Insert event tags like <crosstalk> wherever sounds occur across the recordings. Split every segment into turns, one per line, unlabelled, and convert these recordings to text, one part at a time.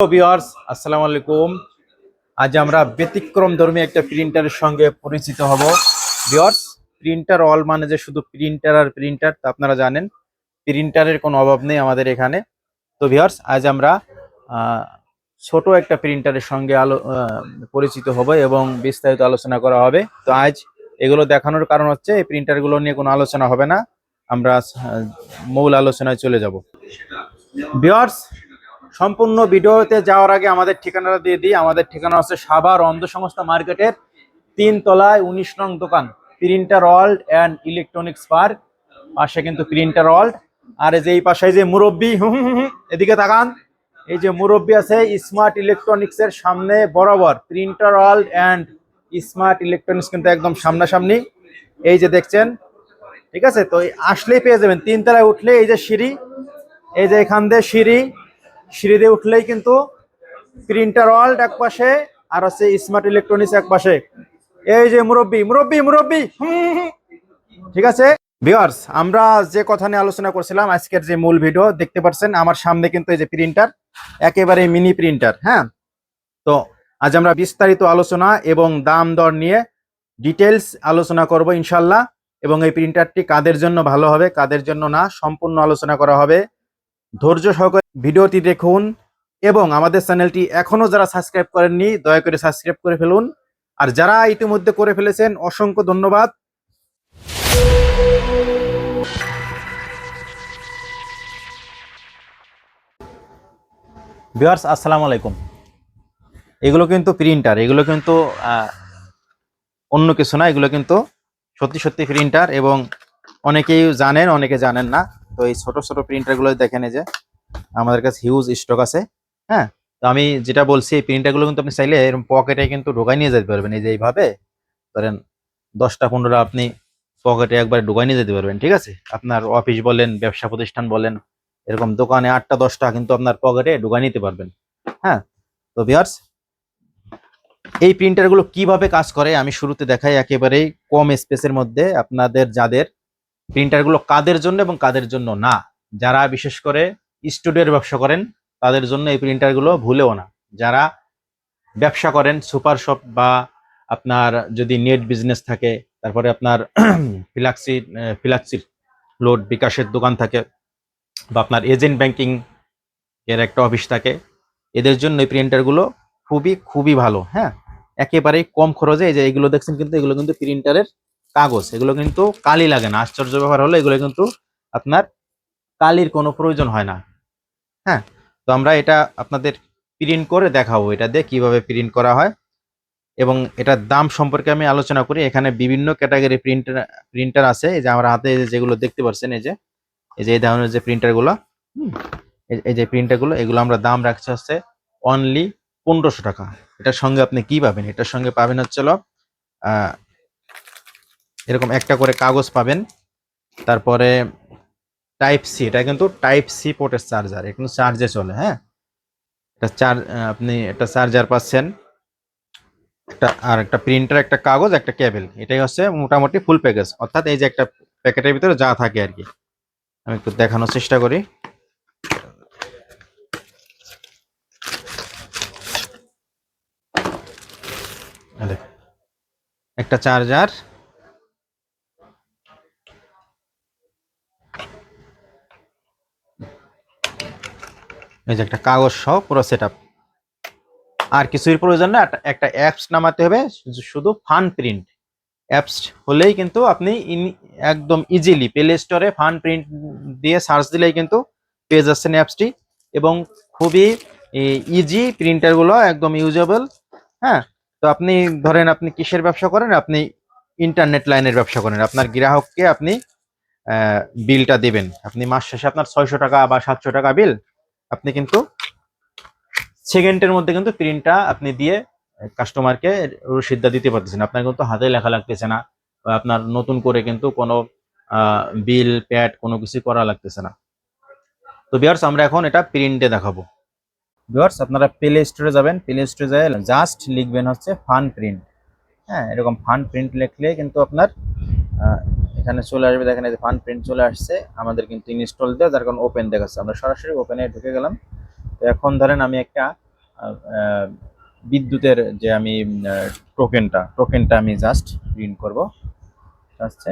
Viewers আসসালামু আলাইকুম আজ আমরা ব্যতিক্রম ধর্মী একটা প্রিন্টারের সঙ্গে পরিচিত হব। ভিউয়ার্স প্রিন্টার অল মানে যে শুধু প্রিন্টার আর প্রিন্টার তা আপনারা জানেন। প্রিন্টারের কোনো অভাব নেই আমাদের এখানে। তো ভিউয়ার্স আজ আমরা ছোট একটা প্রিন্টারের সঙ্গে আলো পরিচিত হব এবং বিস্তারিত আলোচনা করা হবে। তো আজ এগুলো দেখানোর কারণ হচ্ছে, এই প্রিন্টারগুলো নিয়ে কোনো আলোচনা হবে না। আমরা মূল আলোচনায় চলে যাব। ভিউয়ার্স সম্পূর্ণ ভিডিওতে যাওয়ার আগে আমাদের ঠিকানাটা দিয়ে দিই। আমাদের ঠিকানা হচ্ছে সাভার অন্ধ সংস্থা মার্কেটের তিন তলায় উনিশ নং দোকান, printer world and electronics park. পাশে কিন্তু প্রিন্টার ওয়ার্ল্ড। আর এই যে এই পাশে যে মুরব্বী, হুম হুম এদিকে তাকান। এই যে মুরব্বী আছে, স্মার্ট ইলেকট্রনিক্স এর সামনে বরাবর printer world and smart electronics কিন্তু একদম সামনাসামনি। এই যে দেখছেন, ঠিক আছে? তো আসলেই পেয়ে যাবেন। তিন তলায় উঠলে এই যে সিঁড়ি, এই যে এখান দিয়ে সিঁড়ি সিঁড়ি দিয়ে উঠলেই কিন্তু প্রিন্টার ওয়ার্ল্ড এক পাশে আর হচ্ছে স্মার্ট ইলেকট্রনিক্স এক পাশে। এই যে মুরব্বী মুরব্বী মুরব্বী। ঠিক আছে? ভিউয়ার্স আমরা যে কথা নিয়ে আলোচনা করছিলাম, আজকের যে মূল ভিডিও দেখতে পাচ্ছেন আমার সামনে কিন্তু এই যে প্রিন্টার একেবারে মিনি প্রিন্টার হ্যাঁ? তো আজ আমরা বিস্তারিত আলোচনা এবং দাম দর নিয়ে ডিটেলস আলোচনা করব ইনশাল্লাহ এবং এই প্রিন্টারটি কাদের জন্য ভালো হবে, কাদের জন্য না, সম্পূর্ণ আলোচনা করা হবে। ধৈর্য সহকারে ভিডিওটি দেখুন এবং আমাদের চ্যানেলটি এখনও যারা সাবস্ক্রাইব করেননি, দয়া করে সাবস্ক্রাইব করে ফেলুন। আর যারা ইতিমধ্যে করে ফেলেছেন, অসংখ্য ধন্যবাদ। ভিউয়ার্স, আসসালামু আলাইকুম। এগুলো কিন্তু প্রিন্টার, এগুলো কিন্তু অন্য কিছু না, এগুলো কিন্তু সত্যি সত্যি প্রিন্টার এবং অনেকেই জানেন, অনেকে জানেন না। তো এই ছোট ছোট প্রিন্টারগুলো দেখেন এই যে, আমাদের কাছে হিউজ স্টক আছে হ্যাঁ? তো আমি যেটা বলছি, এই প্রিন্টারগুলো কিন্তু আপনি চাইলে এরকম পকেটে কিন্তু ঢোকাই নিয়ে যেতে পারবেন। এই যে এইভাবে, ধরেন দশটা পনেরো আপনি পকেটে একবার ঢোকাই নিয়ে যেতে পারবেন, ঠিক আছে? আপনার অফিস বলেন, ব্যবসা প্রতিষ্ঠান বলেন, এরকম দোকানে আটটা, দশটা কিন্তু আপনার পকেটে ঢোকাই নিতে পারবেন হ্যাঁ? তো ভিয়ার্স এই প্রিন্টারগুলো কীভাবে কাজ করে, আমি শুরুতে দেখাই, একেবারেই কম স্পেসের মধ্যে আপনাদের, যাদের প্রিন্টারগুলো কাদের জন্য এবং কাদের জন্য না? যারা বিশেষ করে স্টুডিওর ব্যবসা করেন, তাদের জন্য এই প্রিন্টারগুলো ভুলেও না। যারা ব্যবসা করেন সুপার শপ বা আপনার যদি নেট বিজনেস থাকে, তারপরে আপনার <clears throat> ফিলাক্সি ফিলাক্সির লোড বিকাশের দোকান থাকে বা আপনার এজেন্ট ব্যাংকিং এর একটা অফিস থাকে, এদের জন্য এই প্রিন্টারগুলো খুবই খুবই ভালো হ্যাঁ? একেবারেই কম খরচে, এই যে এগুলো দেখছেন কিন্তু, এগুলো কিন্তু প্রিন্টারের কাগজ, এগুলো কিন্তু কালি লাগে না। আশ্চর্য ব্যাপার হলো, এগুলো কিন্তু আপনার কালির কোনো প্রয়োজন হয় না। হ্যাঁ? তো আমরা এটা আপনাদের প্রিন্ট করে দেখাবো, এটা দিয়ে কীভাবে প্রিন্ট করা হয়। এবং এটার দাম সম্পর্কে আমি আলোচনা করি। এখানে বিভিন্ন ক্যাটাগরি প্রিন্টার প্রিন্টার আছে। এই যে আমার হাতে যেগুলো দেখতে পাচ্ছেন, এই যে এই যে এই ধরনের যে প্রিন্টারগুলো এই- যে প্রিন্টারগুলো এগুলো আমরা দাম রাখছি হচ্ছে অনলি পনেরোশো টাকা। এটার সঙ্গে আপনি কি পাবেন? এটার সঙ্গে পাবেন হচ্ছে এরকম একটা করে কাগজ পাবেন। তারপরে টাইপ সি এটা কিন্তু টাইপ সি পোর্টের চার্জার এটা কিন্তু চার্জে চলে হ্যাঁ? এটা চার্জ আপনি একটা চার্জার পাচ্ছেন, একটা, আর একটা প্রিন্টার একটা কাগজ, একটা কেবল এটাই হচ্ছে মোটামুটি ফুল প্যাকেজ অর্থাৎ এই যে একটা প্যাকেটের ভিতরে যা থাকে আর কি। আমি একটু দেখানোর চেষ্টা করি। একটা চার্জার এই যে একটা কাগজ সহ পুরো সেট আর কিছুর প্রয়োজন না, একটা- অ্যাপস নামাতে হবে শুধু ফান প্রিন্ট অ্যাপস হলেই কিন্তু আপনি একদম ইজিলি প্লে স্টোরে ফান প্রিন্ট দিয়ে সার্চ দিলেই কিন্তু পেয়ে যাচ্ছেন অ্যাপসটি এবং খুবই ইজি প্রিন্টারগুলো একদম ইউজেবল হ্যাঁ? তো আপনি ধরেন আপনি কিসের ব্যবসা করেন? আপনি ইন্টারনেট লাইনের ব্যবসা করেন। আপনার গ্রাহককে আপনি বিলটা দেবেন। আপনি মাস শেষে আপনার ছয়শো টাকা বা সাতশো টাকা বিল আপনি কিন্তু সেকেন্ডের মধ্যে কিন্তু প্রিন্টটা আপনি দিয়ে কাস্টমারকে রসিদটা দিতে পারতেছেন। আপনার কিন্তু হাতে লেখা লাগতেছে না বা আপনার নতুন করে কিন্তু কোনো বিল, প্যাড কোনো কিছু করা লাগতেছে না। তো বিয়ার্স আমরা এখন এটা প্রিন্টে দেখাবো। বিয়ার্স আপনারা প্লে স্টোরে যাবেন। প্লে স্টোরে যায় জাস্ট লিখবেন হচ্ছে ফান প্রিন্ট। হ্যাঁ এরকম ফান প্রিন্ট লিখলে কিন্তু আপনার এখানে চলে আসবে, দেখেন এই যে ফান প্রিন্ট চলে আসছে। আমাদের কিন্তু ইনস্টল দেওয়া, যার কারণ ওপেন দেখাচ্ছে। আমরা সরাসরি ওপেনে ঢুকে গেলাম। তো এখন ধরেন আমি একটা বিদ্যুতের যে আমি টোকেনটা টোকেনটা আমি জাস্ট প্রিন্ট করব। আসছে।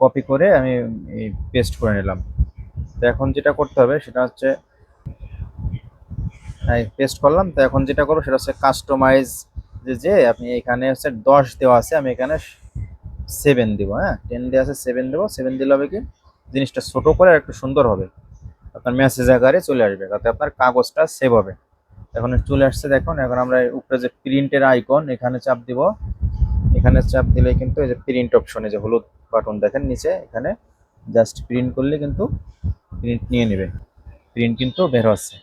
কপি করে আমি পেস্ট করে নিলাম। তো এখন যেটা করতে হবে, সেটা হচ্ছে হ্যাঁ পেস্ট করলাম। তো এখন যেটা করব, সেটা হচ্ছে কাস্টমাইজ যে যে, আপনি এখানে হচ্ছে দশ দেওয়া আছে, আমি এখানে সেভেন দিব হ্যাঁ? টেন দেওয়া আছে সেভেন দেবো সেভেন দিলে হবে কি? জিনিসটা ছোট করে আর একটু সুন্দর হবে। আপনার মেসেজ আকারে চলে আসবে, তাতে আপনার কাগজটা সেভ হবে। এখন চলে আসছে, দেখুন, এখন আমরা উপরে যে প্রিন্টের আইকন এখানে চাপ দিব। এখানে চাপ দিলে কিন্তু এই যে প্রিন্ট অপশনে যে হলুদ বাটন দেখেন নিচে, এখানে জাস্ট প্রিন্ট করলে কিন্তু প্রিন্ট নিয়ে নেবে। প্রিন্ট কিন্তু বের হচ্ছে।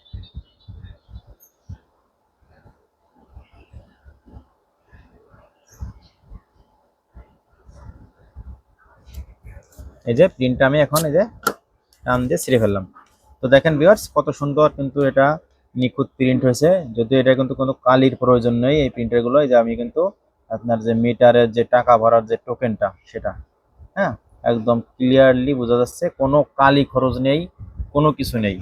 এই যে প্রিন্টটা আমি এখন এই যে টান দিয়ে ছিঁড়ে ফেললাম। তো দেখেন ভিউয়ার্স কত সুন্দর কিন্তু এটা নিখুঁত প্রিন্ট হয়েছে। যদিও এটা কিন্তু কোনো কালির প্রয়োজন নেই এই প্রিন্টারগুলো এই যে আমি কিন্তু আপনার যে মিটারের যে টাকা ভরার যে টোকেনটা সেটা হ্যাঁ? একদম ক্লিয়ারলি বোঝা যাচ্ছে কোনো কালি খরচ নেই, কোনো কিছু নেই।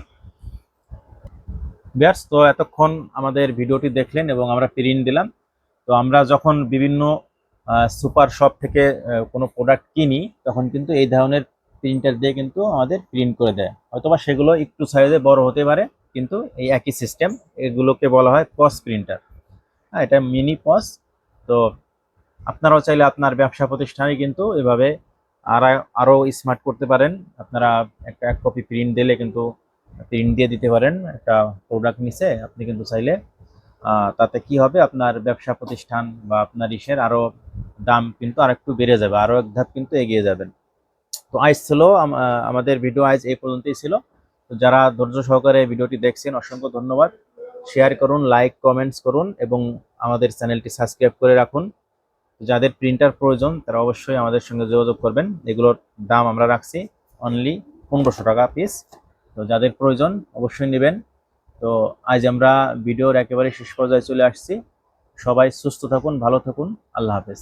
বিয়ার্স তো এতক্ষণ আমাদের ভিডিওটি দেখলেন এবং আমরা প্রিন্ট দিলাম। তো আমরা যখন বিভিন্ন সুপার শপ থেকে কোনো প্রোডাক্ট কিনি, তখন কিন্তু এই ধরনের প্রিন্টার দিয়ে কিন্তু আমাদের প্রিন্ট করে দেয়। হয়তোবা সেগুলো একটু সাইজে বড় হতে পারে, কিন্তু এই একই সিস্টেম এগুলোকে বলা হয় পস প্রিন্টার হ্যাঁ এটা মিনি পস তো আপনারাও চাইলে আপনার ব্যবসা প্রতিষ্ঠানে কিন্তু এভাবে আর আরও স্মার্ট করতে পারেন। আপনারা একটা এক কপি প্রিন্ট দিলে কিন্তু প্রিন্ট দিয়ে দিতে পারেন। একটা প্রোডাক্ট নিচে আপনি কিন্তু চাইলে তাতে কি হবে? আপনার ব্যবসা প্রতিষ্ঠান বা আপনার ইসের আরও দাম কিন্তু আর একটু বেড়ে যাবে আরও এক ধাপ কিন্তু এগিয়ে যাবেন। তো আজ ছিল আমাদের ভিডিও আজ এই পর্যন্তই ছিল। তো যারা ধৈর্য সহকারে ভিডিওটি দেখছেন, অসংখ্য ধন্যবাদ। শেয়ার করুন, লাইক, কমেন্টস করুন এবং আমাদের চ্যানেলটি সাবস্ক্রাইব করে রাখুন। যাদের প্রিন্টার প্রয়োজন, তারা অবশ্যই আমাদের সঙ্গে যোগাযোগ করবেন। এগুলোর দাম আমরা রাখছি অনলি পনেরোশো টাকা পিস তো যাদের প্রয়োজন, অবশ্যই নেবেন। তো আজ আমরা ভিডিওর একেবারে শেষ পর্যায়ে চলে আসছি। সবাই সুস্থ থাকুন, ভালো থাকুন। আল্লাহ হাফেজ।